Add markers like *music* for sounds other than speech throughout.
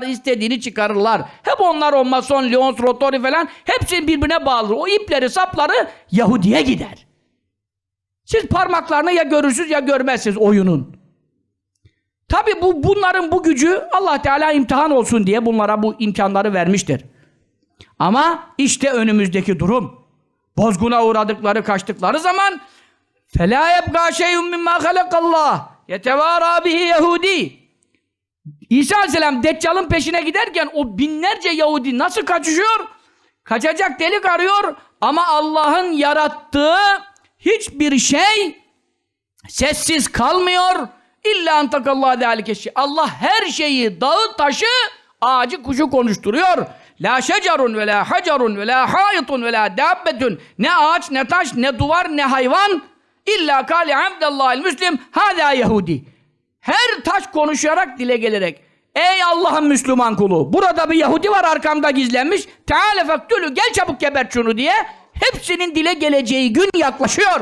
istediğini çıkarırlar. Hep onlar o mason, Leons, Rotori falan hepsi birbirine bağlı. O ipleri, sapları Yahudi'ye gider. Siz parmaklarını ya görürsünüz ya görmezsiniz oyunun. Tabi bu bunların bu gücü Allah Teala imtihan olsun diye bunlara bu imkanları vermiştir. Ama işte önümüzdeki durum. Bozguna uğradıkları, kaçtıkları zaman فَلَا يَبْقَى شَيْءٌ مِمَّا خَلَقَ اللّٰهِ يَتَوَارَى بِهِ Yahudi. İsa Aleyhisselam Deccal'ın peşine giderken o binlerce Yahudi nasıl kaçışıyor? Kaçacak delik arıyor ama Allah'ın yarattığı hiçbir şey sessiz kalmıyor. İlla antakallahu zâlike şey. Allah her şeyi, dağı, taşı, ağacı, kuşu konuşturuyor. La şecerun ve la hacerun ve la hayitun ve la dabbetun. Ne ağaç, ne taş, ne duvar, ne hayvan. İlla kâli hamdallahil müslim. Hâzâ Yahudi. Her taş konuşarak dile gelerek. Ey Allah'ın Müslüman kulu. Burada bir Yahudi var arkamda gizlenmiş. Teâle fektülü gel çabuk gebert şunu diye. Hepsinin dile geleceği gün yaklaşıyor.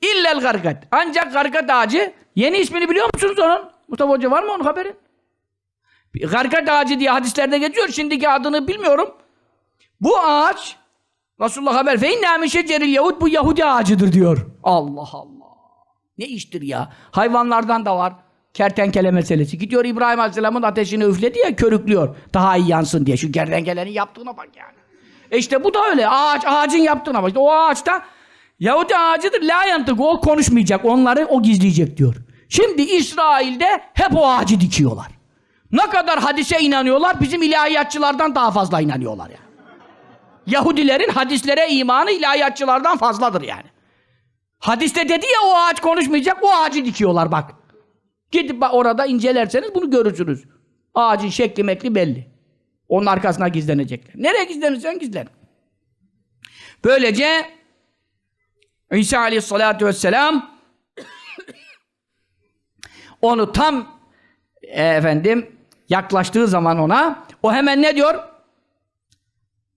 İllel gargat. Ancak gargat ağacı yeni ismini biliyor musunuz onun? Mustafa Hoca var mı onun haberi? Gargat ağacı diye hadislerde geçiyor. Şimdiki adını bilmiyorum. Bu ağaç Resulullah haber fe inna min şeceril yahud bu Yahudi ağacıdır diyor. Allah Allah. Ne iştir ya? Hayvanlardan da var. Kertenkele meselesi. Gidiyor İbrahim Aleyhisselam'ın ateşini üfledi ya körüklüyor. Daha iyi yansın diye. Şu kertenkelenin yaptığına bak yani. E işte bu da öyle. Ağaç, ağacın yaptığına bak. İşte o ağaçta Yahudi ağacıdır. La yantık. O konuşmayacak. Onları o gizleyecek diyor. Şimdi İsrail'de hep o ağacı dikiyorlar. Ne kadar hadise inanıyorlar bizim ilahiyatçılardan daha fazla inanıyorlar yani. Yahudilerin hadislere imanı ilahiyatçılardan fazladır yani. Hadiste dedi ya o ağaç konuşmayacak, o ağacı dikiyorlar bak. Gidip orada incelerseniz bunu görürsünüz. Ağacın şekli mekli belli. Onun arkasına gizlenecekler. Nereye gizlenirsen gizlen. Böylece İsa aleyhissalatu vesselam *coughs* onu tam e, efendim yaklaştığı zaman ona o hemen ne diyor?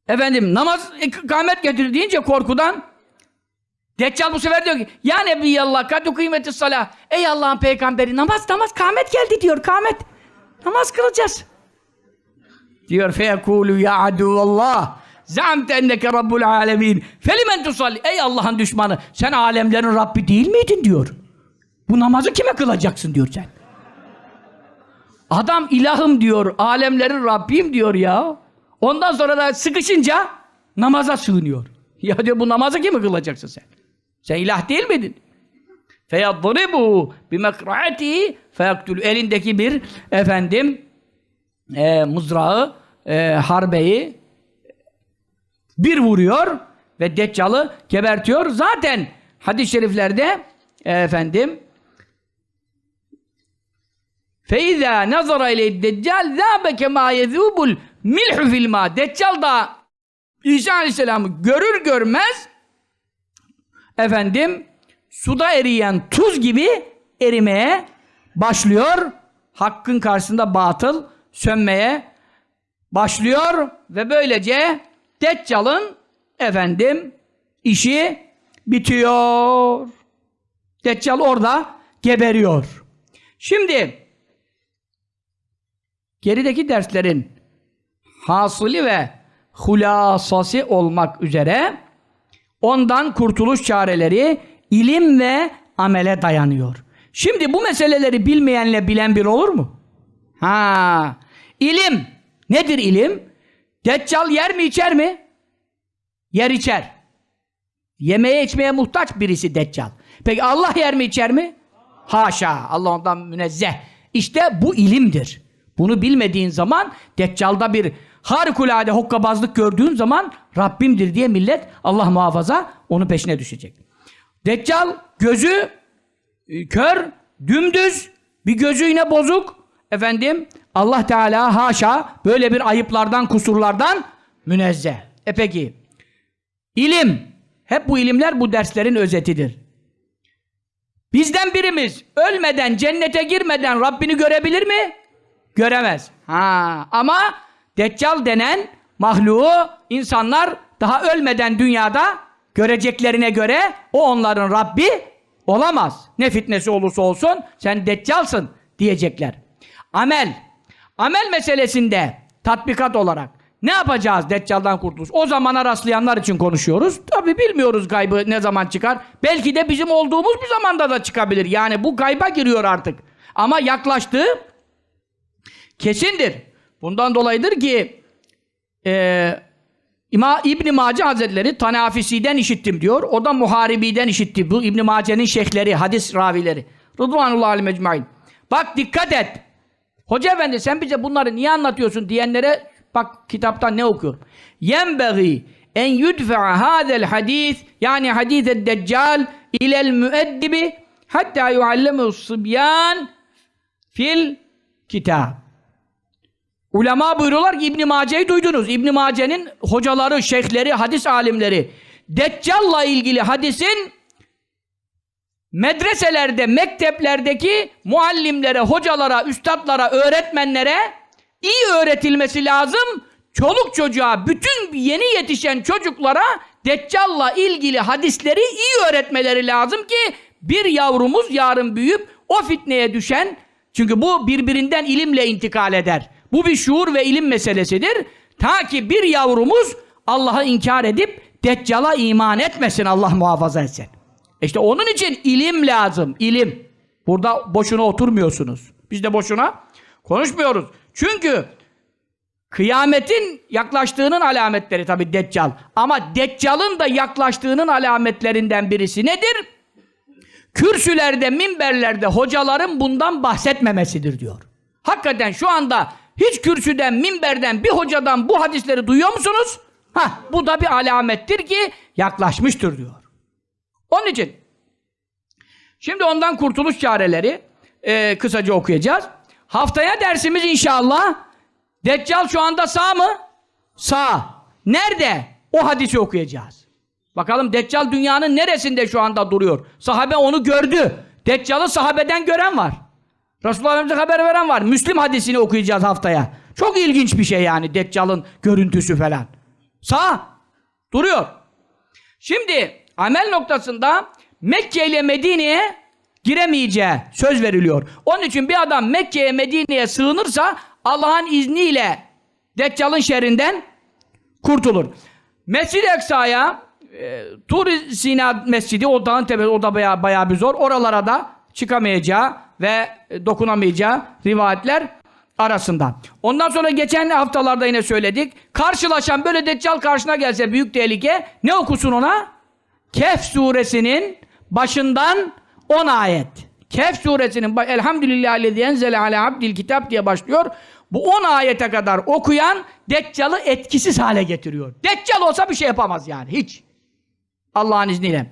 Efendim namaz ikamet getir deyince korkudan Deccal bu sefer diyor ki Ya Nebiyallah kadu kıymeti salah. Ey Allah'ın peygamberi namaz namaz kâmet geldi diyor kâmet Namaz kılacağız. Diyor feyekûlü ya aduvallah Zamte enneke rabbul alemin Felimen tusalli. Ey Allah'ın düşmanı sen alemlerin Rabbi değil miydin? diyor. Bu namazı kime kılacaksın? diyor sen. Adam ilahım diyor alemlerin Rabbim diyor ya. Ondan sonra da sıkışınca namaza sığınıyor. *laughs* Ya diyor bu namazı kimi kılacaksın sen? Sen ilah değil miydin? فَيَضْرِبُهُ بِمَكْرَعَتِهِ فَيَقْتُلُ Elindeki bir efendim e, mızrağı, e, harbeyi bir vuruyor ve Deccal'ı gebertiyor. Zaten hadis-i şeriflerde e, efendim فَاِذَا نَظَرَ اِلَيْهِ الدَّجَّالِ ذَابَ كَمَا يَذُوبُ الْمِلْحُ فِي الْمَا Deccal da İsa Aleyhisselam'ı görür görmez efendim suda eriyen tuz gibi erimeye başlıyor. Hakkın karşısında batıl sönmeye başlıyor ve böylece Deccal'ın efendim işi bitiyor. Deccal orada geberiyor. Şimdi gerideki derslerin hasılı ve hulasası olmak üzere ondan kurtuluş çareleri ilim ve amele dayanıyor. Şimdi bu meseleleri bilmeyenle bilen bir olur mu? Ha, ilim. Nedir ilim? Deccal yer mi içer mi? Yer içer. Yemeye içmeye muhtaç birisi Deccal. Peki Allah yer mi içer mi? Haşa. Allah ondan münezzeh. İşte bu ilimdir. Bunu bilmediğin zaman Deccal'da bir harikulade hokkabazlık gördüğün zaman Rabbimdir diye millet Allah muhafaza onun peşine düşecek. Deccal gözü e, kör, dümdüz, bir gözü yine bozuk. Efendim Allah Teala haşa böyle bir ayıplardan, kusurlardan münezzeh. E peki ilim, hep bu ilimler bu derslerin özetidir. Bizden birimiz ölmeden, cennete girmeden Rabbini görebilir mi? Göremez. Ha, ama Deccal denen mahluğu insanlar daha ölmeden dünyada göreceklerine göre o onların Rabbi olamaz. Ne fitnesi olursa olsun sen Deccalsın. diyecekler. Amel. Amel meselesinde tatbikat olarak ne yapacağız Deccal'dan kurtuluş? O zamana rastlayanlar için konuşuyoruz. Tabi bilmiyoruz gaybı ne zaman çıkar. Belki de bizim olduğumuz bir zamanda da çıkabilir. Yani bu gayba giriyor artık. Ama yaklaştığı kesindir. Bundan dolayıdır ki e, İma, İbn Mace Hazretleri Tanafisi'den işittim diyor. O da Muharibi'den işitti. Bu İbn Mace'nin şeyhleri, hadis ravileri. Rıdvanullah alim ecmaîn. Bak dikkat et. Hoca efendi sen bize bunları niye anlatıyorsun diyenlere bak kitaptan ne okuyorum. Yenbeği en yudfe'a hadel hadis yani hadis-i deccal ilel müeddibi hatta yuallemu sıbyan fil kitab. Ulema buyuruyorlar ki İbn Mace'yi duydunuz. İbn Mace'nin hocaları, şeyhleri, hadis alimleri Deccal'la ilgili hadisin medreselerde, mekteplerdeki muallimlere, hocalara, üstadlara, öğretmenlere iyi öğretilmesi lazım. Çoluk çocuğa, bütün yeni yetişen çocuklara Deccal'la ilgili hadisleri iyi öğretmeleri lazım ki bir yavrumuz yarın büyüyüp o fitneye düşen çünkü bu birbirinden ilimle intikal eder. Bu bir şuur ve ilim meselesidir. Ta ki bir yavrumuz Allah'ı inkar edip Deccal'a iman etmesin Allah muhafaza etsin. İşte onun için ilim lazım, ilim. Burada boşuna oturmuyorsunuz. Biz de boşuna konuşmuyoruz. Çünkü kıyametin yaklaştığının alametleri tabi Deccal. Ama Deccal'ın da yaklaştığının alametlerinden birisi nedir? Kürsülerde, minberlerde hocaların bundan bahsetmemesidir diyor. Hakikaten şu anda hiç kürsüden, minberden, bir hocadan bu hadisleri duyuyor musunuz? Hah, bu da bir alamettir ki yaklaşmıştır diyor. Onun için şimdi ondan kurtuluş çareleri e, kısaca okuyacağız. Haftaya dersimiz inşallah Deccal şu anda sağ mı? Sağ. Nerede? O hadisi okuyacağız. Bakalım Deccal dünyanın neresinde şu anda duruyor? Sahabe onu gördü. Deccal'ı sahabeden gören var. Resulullah Efendimiz'e haber veren var. Müslim hadisini okuyacağız haftaya. Çok ilginç bir şey yani Deccal'ın görüntüsü falan. Sağ. Duruyor. Şimdi amel noktasında Mekke ile Medine'ye giremeyeceği söz veriliyor. Onun için bir adam Mekke'ye Medine'ye sığınırsa Allah'ın izniyle Deccal'ın şerrinden kurtulur. Mescid-i Eksa'ya e, Tur Sina Mescidi o dağın tepesi o da bayağı, bayağı bir zor. Oralara da çıkamayacağı ve dokunamayacağı rivayetler arasında. Ondan sonra geçen haftalarda yine söyledik. Karşılaşan böyle deccal karşına gelse büyük tehlike ne okusun ona? Kehf suresinin başından 10 ayet. Kehf suresinin Elhamdülillahillezî enzele ala abdil kitap diye başlıyor. Bu 10 ayete kadar okuyan Deccal'ı etkisiz hale getiriyor. Deccal olsa bir şey yapamaz yani hiç. Allah'ın izniyle.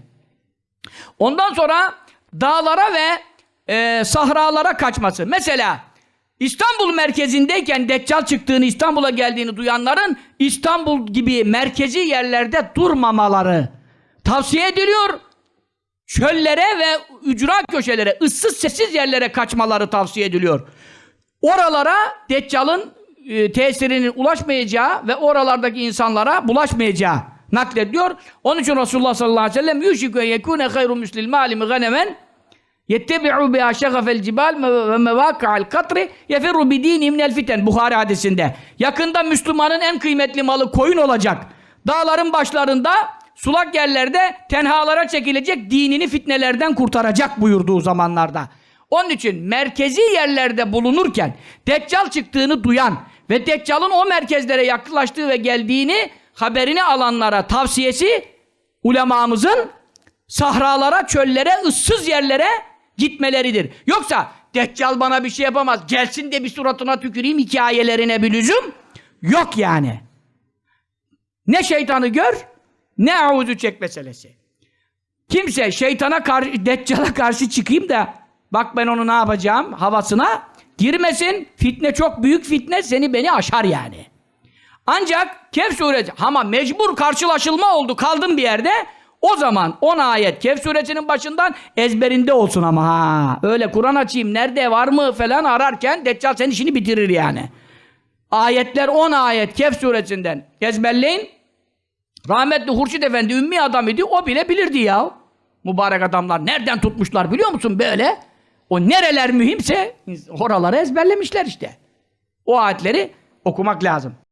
Ondan sonra dağlara ve e, sahralara kaçması. Mesela İstanbul merkezindeyken Deccal çıktığını, İstanbul'a geldiğini duyanların İstanbul gibi merkezi yerlerde durmamaları tavsiye ediliyor. Çöllere ve ücra köşelere, ıssız sessiz yerlere kaçmaları tavsiye ediliyor. Oralara Deccal'ın e, tesirinin ulaşmayacağı ve oralardaki insanlara bulaşmayacağı naklediyor. Onun için Resulullah sallallahu aleyhi ve sellem yuşiku en yekune hayru müslil malimi ganemen yettebi'u biha şegafel cibal ve mevâka'al katri yefirru bidîni minel fiten Buhari hadisinde. Yakında Müslümanın en kıymetli malı koyun olacak. Dağların başlarında sulak yerlerde tenhalara çekilecek dinini fitnelerden kurtaracak buyurduğu zamanlarda. Onun için merkezi yerlerde bulunurken Deccal çıktığını duyan ve Deccal'ın o merkezlere yaklaştığı ve geldiğini haberini alanlara tavsiyesi ulemamızın sahralara, çöllere, ıssız yerlere gitmeleridir. Yoksa Deccal bana bir şey yapamaz. Gelsin de bir suratına tüküreyim hikayelerine bir lüzum yok yani. Ne şeytanı gör, ne avuzu çek meselesi. Kimse şeytana karşı, Deccal'a karşı çıkayım da bak ben onu ne yapacağım havasına girmesin. Fitne çok büyük fitne seni beni aşar yani. Ancak Kehf suresi ama mecbur karşılaşılma oldu kaldım bir yerde. O zaman 10 ayet Kehf suresinin başından ezberinde olsun ama ha. Öyle Kur'an açayım nerede var mı falan ararken Deccal senin işini bitirir yani. Ayetler 10 ayet Kehf suresinden ezberleyin. Rahmetli Hurşit Efendi ümmi adam idi. O bile bilirdi ya. Mübarek adamlar nereden tutmuşlar biliyor musun böyle? o nereler mühimse oraları ezberlemişler işte. O ayetleri okumak lazım.